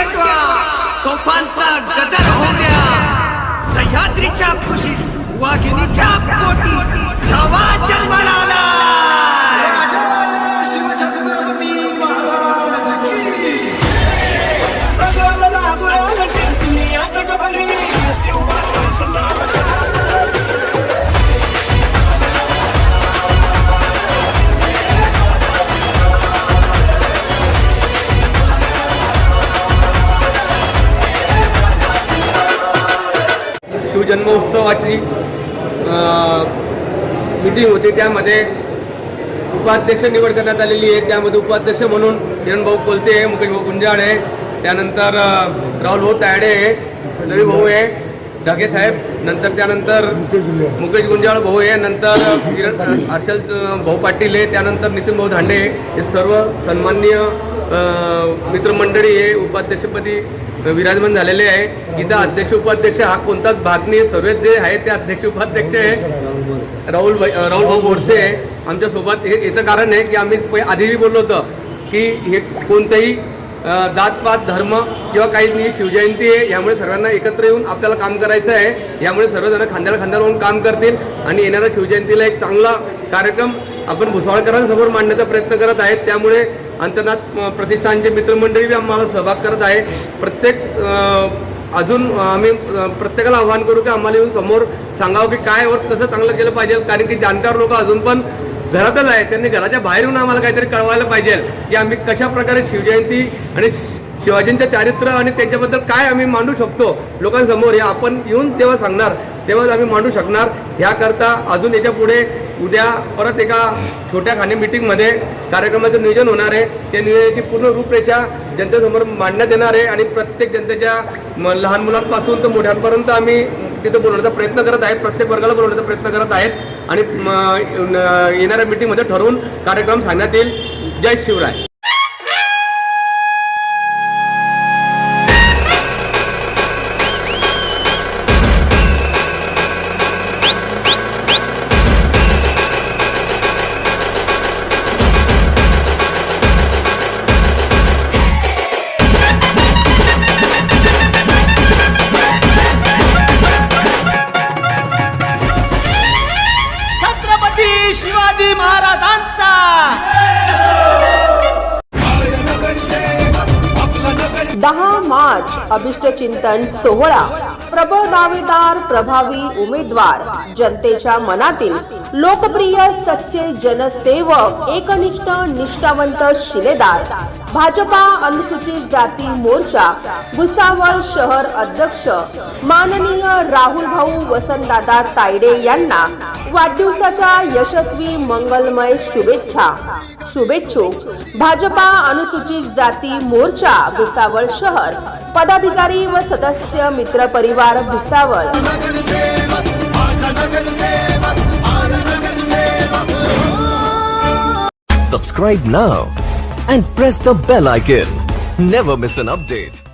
पेटवा तोफांचा गजर होऊ द्या. सह्याद्रीच्या कुशीत वाघिणीच्या पोटी छावा जन्माला शिवजन्मोत्सवाची मिटिंग होती. त्यामध्ये उपाध्यक्ष निवड करण्यात आलेली आहे. त्यामध्ये उपाध्यक्ष म्हणून किरणभाऊ कोलते आहे मुकेश भाऊ गुंजाळ आहे. त्यानंतर राहुल भाऊ तायडे आहे रवी भाऊ आहे ढगे साहेब. नंतर त्यानंतर मुकेश गुंजाळ भाऊ आहे. नंतर किरण हर्षल भाऊ पाटील आहे. त्यानंतर नितीन भाऊ धांडे हे सर्व सन्माननीय मित्रमंडळी आहे उपाध्यक्षपदी विराजमान झालेले आहे. इथं अध्यक्ष उपाध्यक्ष हा कोणताच भाग नाही. सर्व जे आहे ते अध्यक्ष उपाध्यक्ष आहे. राहुल भाई राहुल भाऊ बोरसे आहे. आमच्यासोबत हे याचं कारण आहे की आम्ही पै- आधीही बोललो होतं की हे कोणतंही जातपात धर्म किंवा काही नाही. शिवजयंती आहे. यामुळे सर्वांना एकत्र येऊन आपल्याला काम करायचं आहे. यामुळे सर्वजण खांद्याला खांद्याला होऊन काम करतील. आणि येणाऱ्या शिवजयंतीला एक चांगला कार्यक्रम आपण भुसावळकरांसमोर मांडण्याचा प्रयत्न करत आहेत. त्यामुळे अंतर्नाथ प्रतिष्ठानचे मित्रमंडळी बी आम्हाला सहभाग करत आहे प्रत्येक अजून आम्ही प्रत्येकाला आव्हान करू की आम्हाला येऊन समोर सांगावं की काय वर कसं चांगलं केलं पाहिजे. कारण की जाणकार लोक अजून पण घरातच आहे त्यांनी घराच्या बाहेर येऊन आम्हाला काहीतरी कळवायला पाहिजे की आम्ही कशा प्रकारे शिवजयंती आणि शि- शिवाजींचं चारित्र्य आणि त्यांच्याबद्दल काय आम्ही मांडू शकतो लोकांसमोर हे आपण येऊन तेव्हा सांगणार. तेव्हाच आम्ही मांडू शकणार. ह्याकरता अजून याच्यापुढे उद्या परत एका छोट्या खाणे मिटिंगमध्ये कार्यक्रमाचं नियोजन होणार आहे. त्या नियोजनाची पूर्ण रूपरेषा जनतेसमोर मांडण्यात येणार आहे आणि प्रत्येक जनतेच्या लहान मुलांपासून तर मोठ्यांपर्यंत आम्ही तिथं बोलवण्याचा प्रयत्न करत आहेत. प्रत्येक वर्गाला बोलवण्याचा प्रयत्न करत आहेत. आणि येणाऱ्या मीटिंगमध्ये ठरवून कार्यक्रम सांगण्यात येईल. जय शिवराय. दहा मार्च अभिष्टचिंतन सोहळा. प्रबळ दावेदार प्रभावी उमेदवार. जनतेच्या मनातील लोकप्रिय सच्चे जनसेवक एकनिष्ठ निष्ठावंत शिलेदार. भाजपा अनुसूचित जाती मोर्चा भुसावळ शहर अध्यक्ष. माननीय राहुल भाऊ वसंतदादा तायडे यांना वाढदिवसाच्या यशस्वी मंगलमय शुभेच्छा. शुभेच्छुक भाजपा अनुसूचित जाती मोर्चा भुसावळ शहर. पदाधिकारी व सदस्य मित्र परिवार Bhusawal. Subscribe now and press the bell icon never miss an update